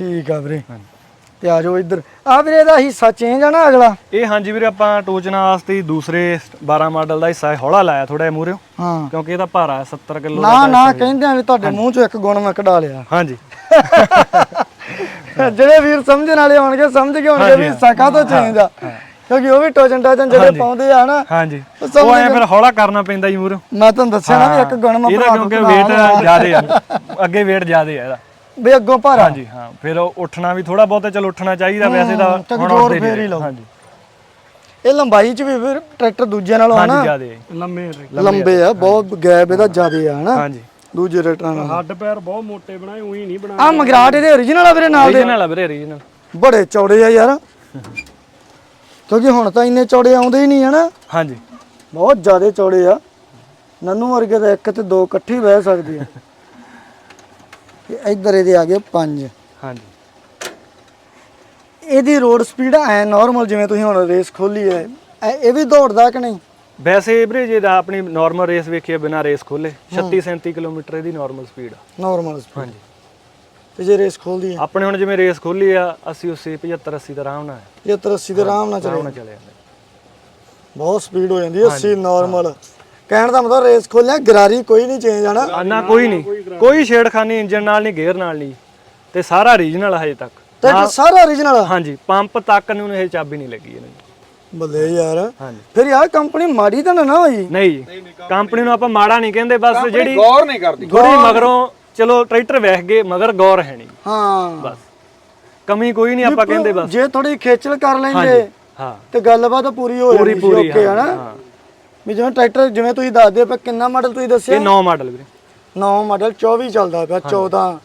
ਠੀਕ ਆ ਵੀਰੇ। ਤੇ ਆ ਜਾਓ ਇੱਧਰ। ਆ ਵੀਰੇ ਇਹਦਾ ਹਿੱਸਾ ਚੇਂਜ ਆ ਨਾ ਅਗਲਾ। ਇਹ ਹਾਂਜੀ ਵੀਰੇ ਆਪਾਂ ਟੋਚਨਾ ਵਾਸਤੇ ਦੂਸਰੇ 12 ਮਾਡਲ ਦਾ ਹਿੱਸਾ ਹੌਲਾ ਲਾਇਆ ਥੋੜਾ ਜਿਹਾ ਮੂਰੇ ਹਾਂ। ਕਿਉਂਕਿ ਇਹਦਾ ਭਾਰਾ ਹੈ 70 ਕਿਲੋ ਨਾ ਨਾ ਕਹਿੰਦੇ ਆ ਵੀ ਤੁਹਾਡੇ ਮੂੰਹ ਚੋਂ ਇੱਕ ਗੁਣ ਮੈਂ ਕਢਾ ਲਿਆ। ਹਾਂਜੀ। ਜਿਹੜੇ ਵੀਰ ਸਮਝਣ ਵਾਲੇ ਹੋਣਗੇ ਸਮਝ ਗਏ ਹੋਣਗੇ ਵੀ ਹਿੱਸਾ ਕਾਹਤੋਂ ਚੇਂਜ ਆ। ਕਿਉਂਕਿ ਉਹ ਵੀ ਟੋਜਨ ਟਾਜਨ ਜਿਹੜੇ ਪਾਉਂਦੇ ਆ ਨਾ ਹਾਂਜੀ। ਉਹ ਐ ਫਿਰ ਹੌਲਾ ਕਰਨਾ ਪੈਂਦਾ ਜੀ ਮੂਰੇ ਮੈਂ ਤੁਹਾਨੂੰ ਦੱਸਿਆ ਨਾ ਵੀ ਇੱਕ ਗੁਣ ਮੈਂ ਇਹਦਾ ਕਿਉਂਕਿ weight। ਜ਼ਿਆਦੇ ਆ। ਅੱਗੇ weight ਜ਼ਿਆਦੇ ਆ ਇਹਦਾ। ਵੀ ਅੱਗੋਂ ਭਾਰਾ। ਹਾਂਜੀ ਹਾਂ ਫਿਰ ਉਹ ਉੱਠਣਾ ਵੀ ਥੋੜਾ ਬਹੁਤ ਚਲ ਉੱਠਣਾ ਚਾਹੀਦਾ ਵੈਸੇ ਤਾਂ ਹੁਣ ਉੱਠਦੇ ਫੇਰ ਹੀ ਲਓ। ਹਾਂਜੀ। ਇਹ ਲੰਬਾਈ ਚ ਵੀ ਫਿਰ ਟਰੈਕਟਰ ਦੂਜਿਆਂ ਨਾਲੋਂ ਹਾਂਜੀ ਹਨਾ ਜ਼ਿਆਦੇ। ਲੰਮੇ ਲੰਬੇ ਆ ਬਹੁਤ ਗੈਪ ਇਹਦਾ ਜ਼ਿਆਦੇ ਆ ਹਨਾ। ਹਾਂਜੀ। ਦੂਜੇ ਟਰੈਕਟਰਾਂ ਨਾਲੋਂ। ਹੱਡ ਪੈਰ ਬਹੁਤ ਮੋਟੇ ਬਣਾਏ ਉਹੀ ਨਹੀਂ ਬਣਾਏ। ਆ ਮਗਰਾਟ ਇਹਦੇ origignal ਆ ਵੀਰੇ ਨਾਲ ਦੇ? ਰੀਜਨਲ ਆ ਵੀਰੇ ਰੀਜਨਲ ਬੜੇ ਚੌੜੇ ਆ ਯਾਰ। ਕਿਉਂਕਿ ਹੁਣ ਤਾਂ ਇੰਨੇ ਚੌੜੇ ਆਉਂਦੇ ਹੀ ਨਹੀਂ ਹਨਾ। ਹਾਂਜੀ। ਬਹੁਤ ਜ਼ਿਆਦੇ ਚੌੜੇ ਆ। ਨੰਨੂ ਵਰਗੇ ਤਾਂ ਇੱਕ ਤੇ ਦੋ ਇਕੱਠੇ ਹੀ ਬਹਿ ਸਕਦੇ ਆ। ਤੇ ਇੱਧਰ ਇਹਦੇ ਆ ਗਏ ਪੰਜ। ਹਾਂਜੀ। ਇਹਦੀ ਰੋਡ ਸਪੀਡ ਐ ਨਾਰਮਲ ਜਿਵੇਂ ਤੁਸੀਂ ਹੁਣ ਰੇਸ ਖੋਲੀ ਐ- ਇਹ ਵੀ ਦੌੜਦਾ ਕਿ ਨਹੀਂ? ਵੈਸੇ ਵੀਰੇ ਜੇ ਦਾ ਆਪਣੀ ਨਾਰਮਲ ਰੇਸ ਵੇਖੀਏ ਬਿਨਾ ਰੇਸ ਖੋਲੇ 36 37 ਕਿਲੋਮੀਟਰ ਇਹਦੀ ਨਾਰਮਲ ਸਪੀਡ ਆ। ਨਾਰਮਲ ਸਪੀਡ ਹਾਂਜੀ। ਤੇ ਜੇ ਰੇਸ ਖੋਲਦੀ ਹੈ? ਆਪਣੇ ਹੁਣ ਜਿਵੇਂ ਰੇਸ ਖੋਲੀ ਆ 80 80 75 80 ਦਾ ਆਰਾਮ ਨਾਲ। ਹੈ। 70 80 ਦੇ ਆਰਾਮ ਨਾਲ ਚਲੇ। ਨਾਲ ਚਲੇ ਜਾਂਦੇ। ਬਹੁਤ ਸਪੀਡ ਹੋ ਜਾਂਦੀ ਹੈ 80 ਨਾਰਮਲ ਕਹਿਣ ਦਾ ਮਤਲਬ ਰੇਸ ਖੋਲਿਆ ਗਰਾਰੀ ਕੋਈ ਨਹੀਂ ਚੇਂਜ ਆਣਾ ਨਾ ਕੋਈ ਨਹੀਂ। ਕੋਈ ਛੇੜਖਾਨੀ ਇੰਜਨ ਨਾਲ ਨਹੀਂ ਗੇਅਰ ਨਾਲ ਨਹੀਂ। ਤੇ ਸਾਰਾ ਰੀਜਨਲ ਹਜੇ ਤੱਕ। ਟਰੈਕਟਰ ਸਾਰਾ origignal ਹਾਂਜੀ ਪੰਪ ਤੱਕ ਨੂੰ ਇਹ ਚਾਬੀ ਨਹੀਂ ਲੱਗੀ ਇਹਨਾਂ। ਨੂੰ ਬੱਲੇ ਯਾਰ। ਹਾਂਜੀ। ਫਿਰ ਯਾਰ ਕੰਪਨੀ ਮਾੜੀ ਤਾਂ ਨਾ ਨਾ ਹੋਈ? ਨਹੀਂ ਜੀ ਕੰਪਨੀ ਨੂੰ ਆਪਾਂ ਮਾੜਾ ਨਹੀਂ ਕਹਿੰਦੇ ਬਸ ਜਿਹੜੀ ਗੌਰ ਨਹੀਂ ਕਰਦੀ। ਥੋੜੀ ਮਗਰੋਂ ਚਲੋ ਟਰੈਕਟਰ ਵੇਖ ਗਏ ਮਗਰ ਗੌਰ ਹੈ ਨਹੀਂ। ਹਾਂ। ਬਸ। ਕਮੀ ਕੋਈ ਨਹੀਂ ਆਪਾਂ ਕਹਿੰਦੇ ਬਸ। ਜੇ ਥੋੜੀ ਖੇਚਲ ਕਰ ਲੈਂਦੇ ਹਾਂ। ਤੇ ਗੱਲਬਾਤ ਪੂਰੀ ਹੋ ਪੂਰੀ ਜਾਂਦੀ ਸੀ ਪੂਰੀ ਓਕੇ ਹਾਂ, ਹਨਾ ਹਾਂ। ਵੀ ਜਿਵੇਂ ਟਰੈਕਟਰ ਜਿਵੇਂ ਤੁਸੀਂ ਦੱਸਦੇ ਪਏ ਕਿੰਨਾ ਮਾਡਲ ਤੁਸੀਂ ਦੱਸਿਆ? ਇਹ 9 ਮਾਡਲ ਵੀਰੇ। 9 ਮਾਡਲ 24 ਚੱਲਦਾ ਪਿਆ 14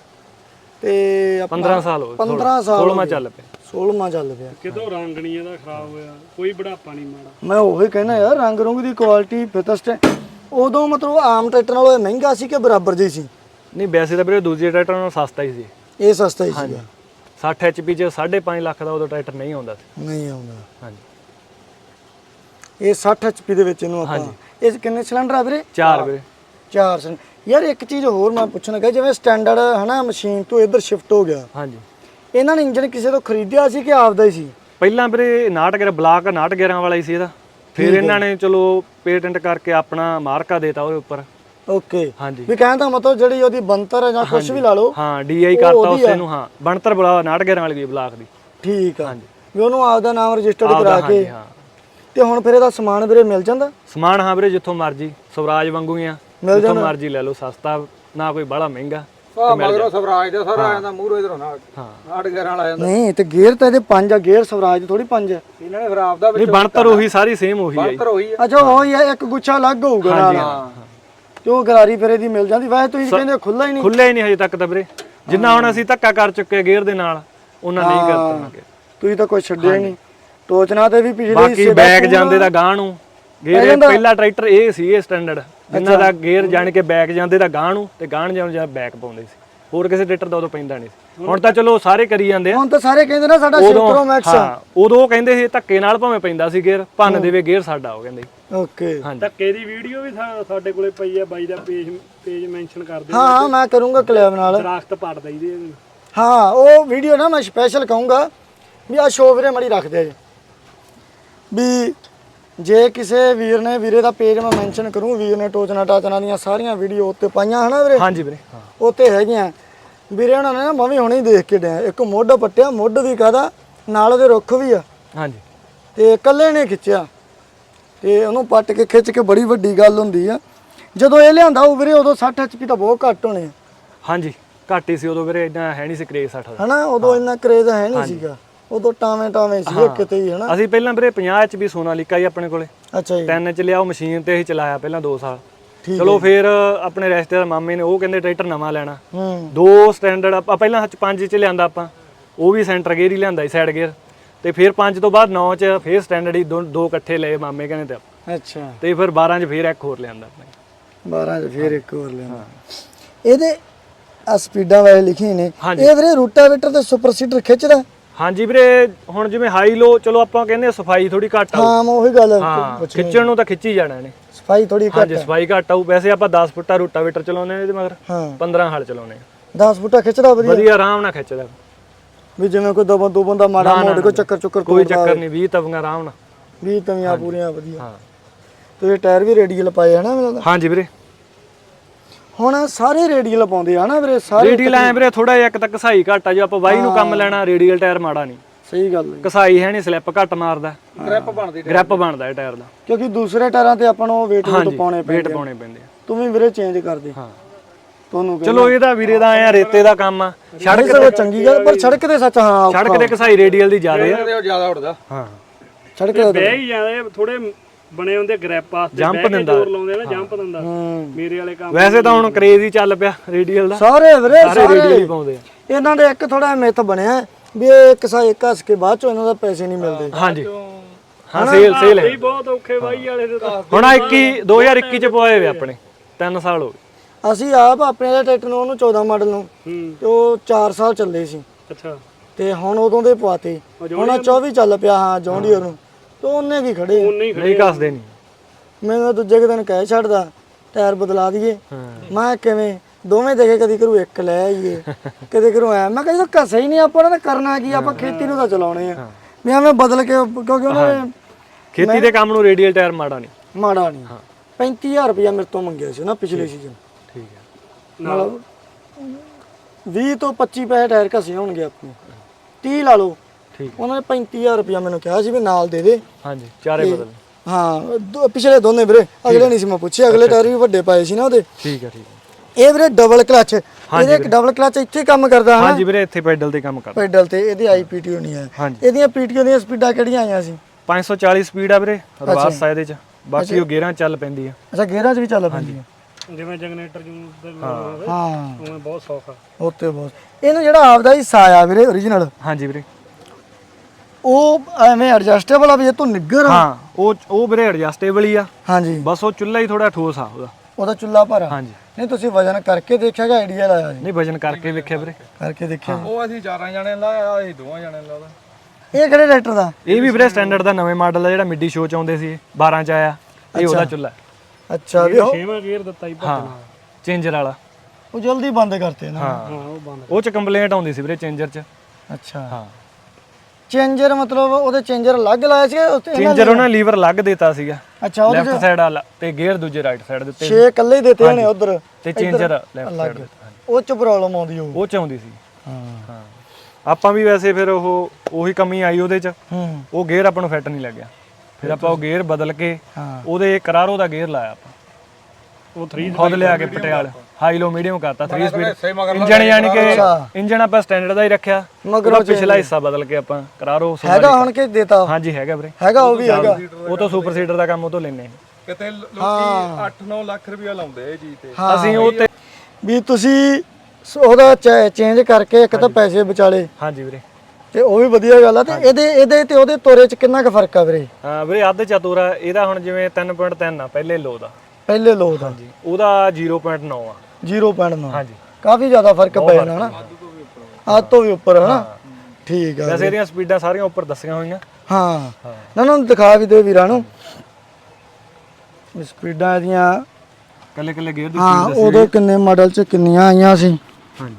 ਤੇ ਆਪਣਾ 15 ਸਾਲ ਹੋ ਗਏ 15 ਸਾਲ 16ਵਾਂ ਚੱਲ ਪਿਆ। 16ਵਾਂ ਚੱਲ ਪਿਆ। ਕਿਤੋਂ ਰੰਗ ਨਹੀਂ ਇਹਦਾ ਖਰਾਬ ਹੋਇਆ? ਕੋਈ ਬੁਢਾਪਾ ਨਹੀਂ ਮਾੜਾ। ਮੈਂ ਉਹੀ ਕਹਿਣਾ ਯਾਰ ਰੰਗ ਰੁੰਗ ਦੀ ਕੁਆਲਿਟੀ ਫਿਟਸਟ ਉਦੋਂ ਮਤਲਬ ਆਮ ਟਰੈਕਟਰ ਨਾਲੋਂ ਇਹ ਮਹਿੰਗਾ ਸੀ ਕਿ ਬਰਾਬਰ ਜਿਹੀ ਸੀ? ਨਹੀਂ ਵੈਸੇ ਤਾਂ ਵੀਰੇ ਦੂਜੇ ਟਰੈਕਟਰ ਨਾਲੋਂ ਸਸਤਾ ਹੀ ਸੀ। ਇਹ ਸਸਤਾ ਹੀ ਸੀ 60 HP ਚ 5.5 ਲੱਖ ਦਾ ਉਦੋਂ ਟਰੈਕਟਰ ਨਹੀਂ ਆਉਂਦਾ ਸੀ। ਨਹੀਂ ਆਉਂਦਾ। ਹਾਂਜੀ। ਇਹ 60 HP ਦੇ ਵਿੱਚ ਇਹਨੂੰ ਆਪਾਂ ਇਹ ਕਿੰਨੇ ਸਿਲੰਡਰ ਆ ਵੀਰੇ? ਚਾਰ ਵੀਰੇ। ਚਾਰ ਸਿਲੰਡਰ। ਯਾਰ ਇੱਕ ਚੀਜ਼ ਹੋਰ ਮੈਂ ਪੁੱਛਣਾ ਕਿ ਜਿਵੇਂ ਸਟੈਂਡਰਡ ਹਨਾ ਮਸ਼ੀਨ ਤੋਂ ਇੱਧਰ ਸ਼ਿਫਟ ਹੋ ਗਿਆ। ਹਾਂਜੀ। ਇਹਨਾਂ ਨੇ ਇੰਜਨ ਕਿਸੇ ਤੋਂ ਖਰੀਦਿਆ ਸੀ ਕਿ ਆਪਦਾ ਹੀ ਸੀ? ਪਹਿਲਾਂ ਵੀਰੇ ਨਾਟਗਰ ਬਲਾਕ ਨਾਟਗਰਾਂ ਵਾਲਾ ਹੀ ਸੀ ਇਹਦਾ। ਫਿਰ ਇਹਨਾਂ ਨੇ ਚਲੋ ਪੇਟੈਂਟ ਕਰਕੇ ਆਪਣਾ ਮਾਰਕਾ ਦੇਤਾ ਉਹਦੇ ਉੱਪਰ। ਓਕੇ। ਹਾਂਜੀ। ਵੀ ਕਹਿਣ ਦਾ ਮਤਲਬ ਜਿਹੜੀ ਉਹਦੀ ਬੰਤਰ ਹੈ ਜਾਂ ਕੁਝ ਵੀ ਲਾ ਲਓ ਹਾਂ ਡੀਆਈ ਕਰਤਾ ਉਸੇ ਨੂੰ ਹਾਂ। ਬਣਤਰ ਬਲਾ ਨਾਟਗਰਾਂ ਵਾਲੀ ਵੀ ਬਲਾਕ ਦੀ। ਠੀਕ ਆ। ਵੀ ਉਹਨੂੰ ਆਪਦਾ ਨਾਮ ਰਜਿਸਟਰਡ ਕਰਾ ਹਾਂਜੀ ਕੇ ਤੇ ਹੁਣ ਫਿਰ ਇਹਦਾ ਸਮਾਨ ਵੀਰੇ ਮਿਲ ਜਾਂਦਾ? ਸਮਾਨ ਹਾਂ ਵੀਰੇ ਜਿੱਥੋਂ ਮਰਜ਼ੀ। ਸਵਰਾਜ ਵਾਂਗੂ ਹੀ ਆ। ਮਿਲ ਜਿੱਥੋਂ ਮਰਜ਼ੀ ਲੈ ਲਓ ਸਸਤਾ ਨਾ ਕੋਈ ਬੜਾ ਮਹਿੰਗਾ ਆ ਮਗਰੋਂ ਸਵਰਾਜ ਦਾ ਸਾਰਾ ਆਇਆ ਮੂਹਰੋਂ ਇਧਰੋਂ ਨਾ ਹਾਂ। ਨਾਟ ਗੇਰਾਂ ਵਾਲਾ ਜਾਂਦਾ। ਨਹੀਂ ਤੇ ਗੇਅਰ ਤਾਂ ਇਹਦੇ ਪੰਜ ਆ ਗੇਅਰ ਸਵਰਾਜ ਥੋੜੀ ਪੰਜ ਆ। ਇਹਨਾਂ ਨੇ ਫਿਰ ਆਪਦਾ ਨਹੀਂ ਬਣਤਰ ਉਹੀ ਸਾਰੀ ਸੇਮ ਉਹੀ ਹੈ ਜੀ। ਬੰਤਰ ਹੋਈ ਆ। ਅੱਛਾ ਉਹ ਹੀ ਆ ਇੱਕ ਗੁੱਛਾ ਅਲੱਗ ਹੋਊਗਾ ਨਾਲ। ਤੇ ਉਹ ਗਰਾਰੀ ਫਿਰ ਇਹਦੀ ਮਿਲ ਜਾਂਦੀ। ਵੈਸੇ ਤੁਸੀਂ ਕਹਿੰਦੇ ਖੁੱਲਾ ਹੀ ਨਹੀਂ। ਖੁੱਲਿਆ ਹੀ ਨਹੀਂ ਹਜੇ ਤੱਕ ਤਾਂ ਵੀਰੇ। ਜਿੰਨਾ ਹੁਣ ਅਸੀਂ ਧੱਕਾ ਕਰ ਚੁੱਕੇ ਗੇਅਰ ਦੇ ਨਾਲ ਉਹਨਾਂ ਨਹੀਂ ਕਰਤਾਂਗੇ ਤੁਸੀਂ ਤਾਂ ਕੋਈ ਛੱਡਿਆ ਹੀ ਨਹੀਂ। ਟੋਚਨਾ ਤੇ ਵੀ ਪਿਛਲੇ ਬਾਕੀ ਬੈਕ ਜਾਂਦੇ ਦਾ ਗਾਂ ਨੂੰ। ਗੇਅਰ ਪਹਿਲਾ ਟਰੈਕਟਰ ਇਹ ਸੀ ਇਹ ਸਟੈਂਡਰਡ ਇਹਨਾਂ ਦਾ ਗੇਅਰ ਜਾਣ ਕੇ ਬੈਕ ਜਾਂਦੇ ਦਾ ਗਾਂ ਨੂੰ ਤੇ ਗਾਂ ਜਾਣ ਜਾਂ ਬੈਕ ਪਾਉਂਦੇ ਸੀ। ਹੋਰ ਕਿਸੇ ਟਰੈਕਟਰ ਦਾ ਉਦੋਂ ਪੈਂਦਾ ਨਹੀਂ ਸੀ। ਹੁਣ ਤਾਂ ਚਲੋ ਸਾਰੇ ਕਰੀ ਜਾਂਦੇ ਆ। ਹੁਣ ਤਾਂ ਸਾਰੇ ਕਹਿੰਦੇ ਨਾ ਸਾਡਾ ਸ਼ਿਫਟਰੋ ਮੈਕਸ ਹਾਂ ਉਦੋਂ ਉਹ ਕਹਿੰਦੇ ਸੀ ਧੱਕੇ ਨਾਲ ਭਾਵੇਂ ਪੈਂਦਾ ਸੀ ਗੇਅਰ ਭੰਨ ਦੇਵੇ ਗੇਅਰ ਸਾਡਾ ਉਹ ਕਹਿੰਦੇ ਓਕੇ। ਧੱਕੇ ਦੀ ਵੀਡੀਓ ਵੀ ਸਾਡੇ ਕੋਲੇ ਪਈ ਆ ਬਾਈ ਦਾ ਪੇਜ ਪੇਜ ਮੈਂਸ਼ਨ ਕਰ ਦਿਓ। ਹਾਂ ਹਾਂ ਮੈਂ ਕਰੂੰਗਾ ਕਲੈਬ ਨਾਲ। ਦਰਖਤ ਪੜ ਦਈਦੇ। ਹਾਂ ਉਹ ਵੀਡੀਓ ਨਾ ਮੈਂ ਸਪੈਸ਼ਲ ਕਹੂੰਗਾ ਵੀ ਆ ਸ਼ੋਅ ਵੀਰੇ ਮੜੀ ਰੱਖ ਦਿਆ ਜੀ। ਵੀ ਜੇ ਕਿਸੇ ਵੀਰ ਨੇ ਵੀਰੇ ਦਾ ਪੇਜ ਮੈਂ ਮੈਂਸ਼ਨ ਕਰੂੰ ਵੀਰ ਨੇ ਟੋਚਨਾ ਟਾਚਨਾ ਦੀਆਂ ਸਾਰੀਆਂ ਵੀਡੀਓ ਉੱਤੇ ਪਾਈਆਂ ਹਨਾ ਵੀਰੇ? ਹਾਂਜੀ ਵੀਰੇ ਹਾਂ। ਉੱਤੇ ਹੈਗੀਆਂ। ਵੀਰੇ ਉਹਨਾਂ ਨੇ ਨਾ ਮੈਂ ਵੀ ਹੁਣੇ ਹੀ ਦੇਖ ਕੇ ਡਿਆ ਇੱਕ ਮੁੱਢ ਪੱਟਿਆ ਮੁੱਢ ਵੀ ਕਾਦਾ ਨਾਲ ਉਹਦੇ ਰੁੱਖ ਵੀ ਆ। ਹਾਂਜੀ। ਤੇ ਇਕੱਲੇ ਨੇ ਖਿੱਚਿਆ। ਤੇ ਉਹਨੂੰ ਪੱਟ ਕੇ ਖਿੱਚ ਕੇ ਬੜੀ ਵੱਡੀ ਗੱਲ ਹੁੰਦੀ ਆ। ਜਦੋਂ ਇਹ ਲਿਆਂਦਾ ਉਹ ਵੀਰੇ ਉਦੋਂ 60 ਐਚਪੀ ਤਾਂ ਬਹੁਤ ਘੱਟ ਹੋਣੇ ਆ। ਹਾਂਜੀ ਘੱਟ ਹੀ ਸੀ ਉਦੋਂ ਵੀਰੇ ਇਦਾਂ ਹੈ ਨਹੀਂ ਸੀ ਕ੍ਰੇਜ਼ 60 ਦਾ ਹਨਾ ਉਦੋਂ ਇੰਨਾ ਕਰੇਜ਼ ਹੈ ਨਹੀਂ ਸੀਗਾ। ਉਦੋਂ ਟਾਵੇਂ ਟਾਵੇਂ ਸੀ ਕਿਤੇ ਹੀ ਹਨਾ? ਅਸੀਂ ਪਹਿਲਾਂ ਵੀਰੇ 50 ਐਚਪੀ ਸੋਨਾਲੀਕਾ ਹੀ ਆਪਣੇ ਕੋਲੇ। ਅੱਛਾ ਜੀ। 10 ਚ ਲਿਆ ਉਹ ਮਸ਼ੀਨ ਤੇ ਅਸੀਂ ਚਲਾਇਆ ਪਹਿਲਾਂ 2 ਸਾਲ। ਚਲੋ ਫਿਰ ਆਪਣੇ ਰਿਸ਼ਤੇਦਾਰ ਮਾਮੇ ਨੇ ਉਹ ਕਹਿੰਦੇ ਟਰੈਕਟਰ ਨਵਾਂ ਲੈਣਾ। ਹੂੰ। ਦੋ ਸਟੈਂਡਰਡ ਆਪਾਂ ਪਹਿਲਾਂ 5 ਚ ਲਿਆਂਦਾ ਆਪਾਂ। ਉਹ ਵੀ ਸੈਂਟਰ ਗੇਅਰ ਹੀ ਲਿਆਂਦਾ ਸੀ ਸਾਈਡ ਗੇਅਰ ਤੇ ਫਿਰ 5 ਤੋਂ ਬਾਅਦ 9 ਚ ਫਿਰ ਸਟੈਂਡਰਡ ਹੀ ਦੋ ਇਕੱਠੇ ਲਏ ਮਾਮੇ ਕਹਿੰਦੇ ਤੇ ਆਪਾਂ। ਅੱਛਾ। ਤੇ ਫਿਰ 12 ਚ ਫਿਰ ਇੱਕ ਹੋਰ ਲਿਆਂਦਾ ਆਪਣੇ। 12 ਚ ਫੇਰ ਇੱਕ ਹੋਰ ਲੈਣਾ ਇਹਦੇ ਆ ਸਪੀਡਾਂ ਵਾਲੇ ਲਿਖੇ ਨੇ। ਇਹ ਵੀਰੇ ਰੂਟਾਵੇਟਰ ਤੇ ਸੁਪਰ ਸੀਡਰ ਖਿੱਚਦਾ? ਹਾਂਜੀ ਵੀਰੇ ਹੁਣ ਜਿਵੇਂ ਹਾਈ ਲੋ ਚਲੋ ਆਪਾਂ ਕਹਿੰਦੇ ਆ ਸਫ਼ਾਈ ਥੋੜੀ ਘੱਟ ਆਊ। ਹਾਂ ਮੈਂ ਉਹੀ ਗੱਲ ਹਾਂ ਖਿੱਚਣ ਨੂੰ ਤਾਂ ਖਿੱਚੀ ਜਾਣਾ ਇਹਨੇ। ਸਫ਼ਾਈ ਥੋੜੀ ਘੱਟ ਹਾਂਜੀ ਸਫ਼ਾਈ ਘੱਟ ਆਊ। ਵੈਸੇ ਆਪਾਂ 10 ਫੁੱਟਾ ਰੂਟਾਵੇਟਰ ਚਲਾਉਂਦੇ ਨੇ ਇਹਦੇ ਮਗਰ। ਹਾਂ। 15 ਹਲ ਚਲਾਉਂਦੇ ਆ। 10 ਫੁੱਟਾ ਖਿੱਚਦਾ ਵਧੀਆ। ਵਧੀਆ ਆਰਾਮ ਨਾਲ ਖਿੱਚਦਾ। ਵੀ ਜਿਵੇਂ ਕੋਈ ਦਬਨ ਦੋ ਬੰਦਾ ਮਾੜਾ ਮੋੜ ਕੋਈ ਚੱਕਰ ਚੁੱਕਰ ਕੋਈ ਚੱਕਰ ਨਹੀਂ 20 ਤਵੀਆਂ ਆਰਾਮ ਨਾਲ। ਵੀ ਤਵੀਆਂ ਪੂਰੀਆਂ ਵਧੀਆ। ਹਾਂ। ਤੇ ਇਹ ਟਾਇਰ ਵੀ ਰੇਡੀਅਲ ਪਾਏ ਹਨਾ? ਮੈਨੂੰ ਹਾਂਜੀ ਵੀਰੇ। ਹੁਣ ਸਾਰੇ ਰੇਡੀਅਲ ਪਾਉਂਦੇ ਆ ਨਾ ਵੀਰੇ ਸਾਰੇ ਰੇਡੀਅਲ ਐ ਵੀਰੇ ਥੋੜਾ ਜਿਹਾ ਇੱਕ ਤਾਂ ਘਸਾਈ ਘੱਟ ਆ ਜੋ ਆਪਾਂ ਵਾਈ ਨੂੰ ਕੰਮ ਲੈਣਾ ਰੇਡੀਅਲ ਟਾਇਰ ਮਾੜਾ ਨਹੀਂ। ਸਹੀ ਗੱਲ ਹੈ। ਘਸਾਈ ਹੈ ਨਹੀਂ ਸਲਿੱਪ ਘੱਟ ਮਾਰਦਾ। ਗ੍ਰਿਪ ਬਣਦੀ ਗ੍ਰਿਪ ਬਣਦਾ ਇਹ ਟਾਇਰ ਦਾ। ਕਿਉਂਕਿ ਦੂਸਰੇ ਟਾਇਰਾਂ ਤੇ ਆਪਾਂ ਨੂੰ weight weight ਪਾਉਣੇ ਵੇਟ ਪੈਂਦੇ ਆ। ਪਾਉਣੇ ਪੈਂਦੇ ਆ। ਤੂੰ ਵੀ ਵੀਰੇ ਚੇਂਜ ਕਰ ਦੇ। ਹਾਂ। ਤੁਹਾਨੂੰ ਚਲੋ ਇਹਦਾ ਵੀਰੇ ਦਾ ਐ ਰੇਤੇ ਦਾ ਕੰਮ ਆ। ਸੜਕ ਤੇ ਚੰਗੀ ਗੱਲ ਪਰ ਸੜਕ ਤੇ ਸੱਚ ਹਾਂ ਸੜਕ ਤੇ ਘਸਾਈ ਰੇਡੀਅਲ ਦੀ ਜ਼ਿਆਦੇ ਆ। ਜ਼ਿਆਦਾ ਉੜਦਾ ਹਾਂ। ਸੜਕ ਤੇ ਬਹਿ ਹੀ ਜਾਂਦੇ ਥੋੜੇ ਬਣੇ ਹੁੰਦੇ ਗ੍ਰੈਪ ਵਾਸਤੇ Jump ਬਹਿ ਕੇ ਦਿੰਦਾ। ਜ਼ੋਰ ਲਾਉਂਦੇ ਨਾ ਜੰਪ ਦਿੰਦਾ। ਮੇਰੇ ਵਾਲੇ ਕੰਮ ਵੈਸੇ ਤਾਂ ਹੁਣ ਕਰੇਜ਼ ਹੀ ਚੱਲ ਪਿਆ ਰੇਡੀਅਲ ਦਾ। ਸਾਰੇ ਵੀਰੇ ਸਾਰੇ ਰੇਡੀਅਲ ਹੀ ਪਾਉਂਦੇ ਆ। ਇਹਨਾਂ ਦੇ ਇੱਕ ਥੋੜਾ ਮਿੱਥ ਬਣਿਆ ਵੀ ਇਹ ਕਿਸਾ ਇੱਕ ਹੱਸ ਕੇ ਬਾਅਦ ਚੋਂ ਇਹਨਾਂ ਦਾ ਪੈਸੇ ਨਹੀਂ ਮਿਲਦੇ। ਹਾਂਜੀ। ਹਾਂ ਸੇਲ ਸੇਲ ਹੈ। ਇਹ ਬਹੁਤ ਔਖੇ ਬਾਈ ਵਾਲੇ ਦੇ ਤਾਂ। ਹੁਣ ਆਹ 21 2021 ਚ ਪਵਾਏ ਵੇ ਆਪਣੇ। 3 ਸਾਲ ਹੋ ਗਏ। ਅਸੀਂ ਆਪ ਆਪਣੇ ਵਾਲੇ ਟਰੈਕਟਰ ਨੂੰ ਉਹਨੂੰ 14 ਮਾਡਲ ਨੂੰ ਹੂੰ। ਤੇ ਉਹ 4 ਸਾਲ ਚੱਲੇ ਸੀ। ਅੱਛਾ। ਤੇ ਹੁਣ ਉਦੋਂ ਦੇ ਪਵਾਤੇ। ਹੁਣ ਆਹ 24 ਚੱਲ ਪਿਆ ਹਾਂ ਜੌਂਡੀਅਰ ਨੂੰ ਤੇ ਉਹਨੇ ਕੀ ਖੜੇ ਆ। ਉਨੇ ਹੀ ਨਹੀਂ ਕੱਸਦੇ ਨਹੀਂ ਮੈਨੂੰ ਤਾਂ ਦੂਜੇ ਕੁ ਦਿਨ ਕਹਿ ਛੱਡਦਾ ਟਾਇਰ ਬਦਲਾ ਦਈਏ। ਮੈਂ ਕਿਵੇਂ? ਦੋਵੇਂ ਦੇਖੇ ਕਦੀ ਕਰੂ ਇੱਕ ਲੈ ਆਈਏ ਕਦੇ ਕਰੂ ਐ। ਮੈਂ ਕਹਿੰਦਾ ਘਸੇ ਹੀ ਨਹੀਂ ਆਪਾਂ ਨੇ ਕਰਨਾ ਕੀ? ਆਪਾਂ ਖੇਤੀ ਨੂੰ ਤਾਂ ਚਲਾਉਣੇ ਆ। ਵੀ ਐਵੇਂ ਬਦਲ ਕੇ ਕਿਉਂਕਿ ਉਹਨਾਂ ਨੇ ਖੇਤੀ ਦੇ ਕੰਮ ਨੂੰ ਰੇਡੀਅਲ ਟਾਇਰ ਮਾੜਾ ਨਹੀਂ ਮਾੜਾ ਨਹੀਂ 35000 ਰੁਪਇਆ ਮੇਰੇ ਤੋਂ ਮੰਗਿਆ ਸੀ ਨਾ ਪਿਛਲੇ ਸੀਜ਼ਨ ਠੀਕ ਹੈ। ਮਤਲਬ 20 ਤੋਂ 25 ਪੈਸੇ ਟਾਇਰ ਘਸੇ ਹੋਣਗੇ ਆਪਣੇ। 30 ਲਾ ਲਓ। ਠੀਕ ਉਹਨਾਂ ਨੇ 35000 ਰੁਪਇਆ ਮੈਨੂੰ ਕਿਹਾ ਸੀ ਵੀ ਨਾਲ ਦੇ ਦੇ। ਹਾਂਜੀ ਚਾਰੇ ਬਦਲ। ਹਾਂ ਦੋ- ਪਿਛਲੇ ਦੋਨੇ ਵੀਰੇ ਅਗਲੇ ਨਹੀਂ ਸੀ ਮੈਂ ਪੁੱਛਿਆ ਅਗਲੇ ਟਾਇਰ ਵੀ ਵੱਡੇ ਪਾਏ ਸੀ ਨਾ ਉਹਦੇ। ਠੀਕ ਹੈ ਠੀਕ ਹੈ। ਇਹ ਵੀਰੇ ਡਬਲ ਕਲਚ ਇਹਦੇ ਇੱਕ ਡਬਲ ਕਲਚ ਇੱਥੇ ਹੀ ਕੰਮ ਕਰਦਾ ਹਾਂ ਹਾਂਜੀ ਵੀਰੇ ਇੱਥੇ ਪੈਡਲ ਤੇ ਕੰਮ ਕਰਦਾ। ਪੈਡਲ ਤੇ ਇਹਦੀ ਆਈਪੀਟੀਓ ਨਹੀਂ ਹੈ। ਹਾਂਜੀ। ਇਹਦੀਆਂ ਪੀਟੀਓ ਦੀਆਂ ਸਪੀਡਾਂ ਕਿਹੜੀਆਂ ਆਈਆਂ ਸੀ? 540 ਸਪੀਡ ਆ ਵੀਰੇ ਰਵਾਸ ਆ ਇਹਦੇ ਚ। ਬਾਕੀ ਉਹ ਗੇਅਰਾਂ ਚੱਲ ਪੈਂਦੀ ਆ। ਅੱਛਾ ਗੇਅਰਾਂ 'ਚ ਵੀ ਚੱਲ ਪੈਂਦੀਆਂ ਜਿਵੇਂ ਜਨਰੇਟਰ ਜੂ ਦੇ ਲਾਉਂਦੇ ਹਾਂ। ਉਵੇਂ ਬਹੁਤ ਸੌਖਾ। ਉੱਤੇ ਬਹੁਤ। ਇਹਨੂੰ ਜਿਹੜਾ ਆਪਦਾ ਹਿੱਸਾ ਆ ਵੀਰੇ origignal ਹਾਂਜੀ ਵੀਰੇ। ਉਹ ਐਵੇਂ ਐਡਜਸਟੇਬਲ ਆ ਵੀ ਇਹ ਤੋਂ ਨਿੱਗਰ ਆ। ਹਾਂ ਉਹ ਉਹ ਵੀਰੇ ਐਡਜਸਟੇਬਲ ਹੀ ਆ। ਹਾਂਜੀ। ਬਸ ਉਹ ਚੁੱਲ੍ਹਾ ਹੀ ਥੋੜਾ ਠੋਸ ਆ ਉਹਦਾ। ਉਹਦਾ ਚੁੱਲਾ ਭਰਾ ਹਾਂਜੀ। ਨਹੀਂ ਤੁਸੀਂ ਵਜਨ ਕਰਕੇ ਦੇਖਿਆਗਾ ਆਈਡੀਆ ਲਾਇਆ ਜੀ? ਨਹੀਂ ਵਜਨ ਕਰਕੇ ਵੇਖਿਆ ਵੀਰੇ। ਕਰਕੇ ਦੇਖਿਆ ਜੀ। ਉਹ ਅਸੀਂ ਚਾਰਾਂ ਜਣੇ ਲਾਇਆ ਅਸੀਂ ਦੋਵਾਂ ਜਣੇ ਲਾਦਾ ਇਹ ਕਿਹੜੇ ਟਰੈਕਟਰ ਦਾ? ਇਹ ਵੀ ਵੀਰੇ ਸਟੈਂਡਰਡ ਦਾ ਨਵੇਂ ਮਾਡਲ ਆ ਜਿਹੜਾ ਮਿੱਡੀ ਸ਼ੋਅ ਚ ਆਉਂਦੇ ਸੀ 12 ਚ ਆਇਆ। ਇਹ ਉਹਦਾ ਚੁੱਲ੍ਹਾ। ਅੱਛਾ ਵੀ ਉਹ ਛੇਵਾਂ ਗੇਅਰ ਦਿੱਤਾ ਹੀ ਹਾਂ ਚੇਂਜਰ ਵਾਲਾ। ਉਹ ਜਲਦੀ ਬੰਦ ਕਰਤੇ ਨਾ। ਹਾਂ। ਹਾਂ ਉਹ ਬੰਦ ਉਹ ਚ ਕੰਪਲੇਂਟ ਆਉਂਦੀ ਸੀ ਵੀਰੇ ਚੇਂਜਰ ਚ। ਅੱਛਾ। ਹਾਂ। ਚੇਂਜਰ ਮਤਲਬ ਉਹਦੇ ਚੇਂਜਰ ਅਲੱਗ ਲਾਇਆ ਸੀ ਉੱਤੇ ਚੇਂਜਰ ਉਹਨਾਂ ਲੀਵਰ ਅਲੱਗ ਦਿੱਤਾ ਸੀਗਾ। ਅੱਛਾ ਉਹਦੇ ਲੈਫਟ ਸਾਈਡ ਵਾਲਾ ਤੇ ਗੇਅਰ ਦੂਜੇ ਰਾਈਟ ਸਾਈਡ ਦਿੱਤੇ ਛੇ ਇਕੱਲੇ ਦਿੱਤੇ ਨੇ ਉਧਰ। ਤੇ ਚੇਂਜਰ ਲੈਫਟ ਸਾਈਡ ਉਹ ਚ ਪ੍ਰੋਬਲਮ ਆਉਂਦੀ ਉਹ ਉਹ ਚ ਆਉਂਦੀ ਸੀ। ਹਾਂ। ਹਾਂ। ਆਪਾਂ ਵੀ ਵੈਸੇ ਫਿਰ ਉਹ ਉਹੀ ਕਮੀ ਆਈ ਉਹਦੇ ਚ। ਉਹ ਗੇਅਰ ਆਪਾਂ ਨੂੰ ਫਿੱਟ ਨਹੀਂ ਲੱਗਿਆ। ਫਿਰ ਆਪਾਂ ਉਹ ਗੇਅਰ ਬਦਲ ਕੇ ਉਹਦੇ ਕਰਾਰੋ ਦਾ ਗੇਅਰ ਲਾਇਆ ਆਪਾਂ। ਉਹ 3 ਖੁਦ ਲਿਆ ਕੇ ਪਟਿਆਲ। ਹਾਈ ਲੋ ਮੀਡੀਅਮ ਕਰਤਾ 3 ਸੇ ਸਪੀਡ ਇੰਜਣ ਯਾਨੀ ਕਿ ਇੰਜਣ ਆਪਾਂ ਸਟੈਂਡਰਡ ਦਾ ਹੀ ਰੱਖਿਆ। ਮਗਰੋਂ ਉਹਦਾ ਪਿਛਲਾ ਹਿੱਸਾ ਬਦਲ ਕੇ ਆਪਾਂ ਕਰਾਰੋ ਹੈਗਾ ਹੁਣ ਕਿ ਦੇਤਾ ਹਾਂਜੀ ਹੈਗਾ ਵੀਰੇ। ਹੈਗਾ ਉਹ ਵੀ ਹੈਗਾ। ਉਹ ਤੋਂ ਸੁਪਰ ਸੀਡਰ ਦਾ ਕੰਮ ਉਹ ਤੋਂ ਲੈਨੇ ਕਿਤੇ ਲੋਕੀ 8-9 ਲੱਖ ਰੁਪਇਆ ਲਾਉਂਦੇ ਇਹ ਚੀਜ਼ ਤੇ। ਅਸੀਂ ਉਹ ਤੇ ਵੀ ਤੁਸੀਂ ਉਹਦਾ ਚੇਂਜ ਕਰਕੇ ਇੱਕ ਤਾਂ ਪੈਸੇ ਵਿਚਾਲੇ। ਹਾਂਜੀ ਵੀਰੇ। ਤੇ ਉਹ ਵੀ ਵਧੀਆ ਗੱਲ ਆ। ਤੇ ਇਹਦੇ ਇਹਦੇ ਤੇ ਉਹਦੇ ਤੋਰੇ ਚ ਕਿੰਨਾ ਕੁ ਫ਼ਰਕ ਆ ਵੀਰੇ? ਹਾਂ ਵੀਰੇ ਅੱਧ ਚਤੁਰਾ ਇਹਦਾ ਹੁਣ ਜਿਵੇਂ 3.3 ਆ ਪਹਿਲੇ ਲੋ ਦਾ। ਪਹਿਲੇ ਲੋਕ ਦਾ। ਹਾਂਜੀ। ਉਹਦਾ 0.9 ਆ। 0.9 ਹਾਂਜੀ। ਕਾਫੀ ਜ਼ਿਆਦਾ ਫ਼ਰਕ ਪੈ ਜਾਣਾ ਨਾ। ਆਹ ਤੋਂ ਵੀ ਉੱਪਰ ਹਨਾ? ਠੀਕ ਆ ਵੈਸੇ ਇਹਦੀਆਂ ਸਪੀਡਾਂ ਸਾਰੀਆਂ ਉੱਪਰ ਦੱਸੀਆਂ ਹੋਈਆਂ। ਹਾਂ। ਨਾ ਨਾ ਦਿਖਾ ਵੀ ਦੇ ਵੀਰਾਂ ਨੂੰ। ਸਪੀਡਾਂ ਇਹਦੀਆਂ। ਕੱਲੇ ਕੱਲੇ ਗੇਅਰ ਦੀ ਹਾਂ ਉਦੋਂ ਕਿੰਨੇ ਮਾਡਲ ਚ ਕਿੰਨੀਆਂ ਆਈਆਂ ਸੀ। ਹਾਂਜੀ।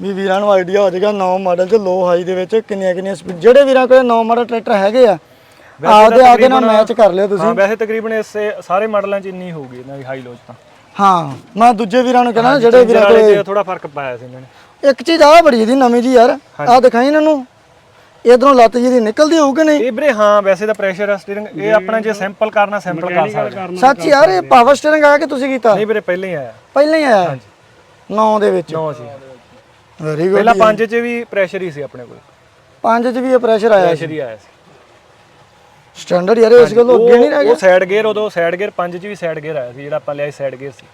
ਵੀ ਵੀਰਾਂ ਨੂੰ ਆਈਡੀਆ ਹੋ ਜਾਏਗਾ ਨੌ ਮਾਡਲ ਚ ਲੋ ਹਾਈ ਦੇ ਵਿੱਚ ਕਿੰਨੀਆਂ ਕਿੰਨੀਆਂ ਸਪੀਡ ਜਿਹੜੇ ਵੀਰਾਂ ਕੋਲ ਨੌ ਮਾਡਲ ਟਰੈਕਟਰ ਹੈਗੇ ਆ ਆਪਦੇ ਆਪਦੇ ਨਾਲ ਮੈਚ ਕਰ ਲਿਓ ਤੁਸੀਂ। ਹਾਂ ਵੈਸੇ ਤਕਰੀਬਨ ਇਸੇ ਸਾਰੇ ਮਾਡਲਾਂ 'ਚ ਇੰਨੀ ਹੋਊਗੀ ਇਹਨਾਂ ਦੀ ਹਾਈ ਲੋ 'ਚ ਤਾਂ। ਹਾਂ ਮੈਂ ਦੂਜੇ ਵੀਰਾਂ ਨੂੰ ਕਹਿੰਦਾ ਜਿਹੜੇ ਵੀਰਾਂ ਕੋਲ ਥੋੜਾ ਫ਼ਰਕ ਪਾਇਆ ਸੀ ਇਹਨਾਂ ਨੇ। ਇੱਕ ਚੀਜ਼ ਆ ਬੜੀ ਇਹਦੀ ਨਵੀਂ ਜੀ ਯਾਰ ਆ ਦਿਖਾਈ ਇਹਨਾਂ ਨੂੰ। ਇਧਰੋਂ ਲੱਤ ਜਿਹਦੀ ਨਿਕਲਦੀ ਹੋਊ ਕਿ ਨਹੀਂ? ਇਹ ਵੀਰੇ ਹਾਂ ਵੈਸੇ ਤਾਂ ਪ੍ਰੈਸ਼ਰ ਆ ਸਟੀਅਰਿੰਗ ਇਹ ਆਪਣਾ ਜੇ ਸੈਂਪਲ ਕਰਨਾ ਸੈਂਪਲ ਕਰ ਸਕਦੇ ਸੱਚ ਯਾਰ ਇਹ ਪਾਵਰ ਸਟੀਅਰਿੰਗ ਆ ਕੇ ਤੁਸੀਂ ਕੀਤਾ? ਨਹੀਂ ਵੀਰੇ ਪਹਿਲਾਂ ਹੀ ਆਇਆ। ਪਹਿਲਾਂ ਹੀ ਆਇਆ? ਨੌ ਦੇ ਵਿੱਚ। ਨੌ ਸੀ। ਵੈਰੀ ਗੁੱਡ ਪਹਿਲਾਂ 5 'ਚ ਵੀ ਪ੍ਰੈਸ਼ਰ ਹੀ ਸੀ ਆਪਣੇ ਕੋਲ। ਪੰਜ ਚ ਵੀ ਇਹ ਪ੍ਰੈਸ਼ਰ ਆਇਆ ਪ੍ਰੈਸ਼ਰ ਹੀ ਆਇਆ ਸੀ। ਸਟੈਂਡਰਡ ਯਾਰ ਇਸ ਗੱਲੋਂ ਅੱਗੇ ਨਹੀਂ ਰਹਿ ਉਹ ਸਾਈਡ ਗੇਅਰ ਉਦੋਂ ਸਾਈਡ ਗੇਅਰ 5 'ਚ ਵੀ ਸਾਈਡ ਗੇਅਰ ਆਇਆ ਸੀ ਜਿਹੜਾ ਆਪਾਂ ਲਿਆ ਸਾਈਡ ਗੇਅਰ ਸੀ।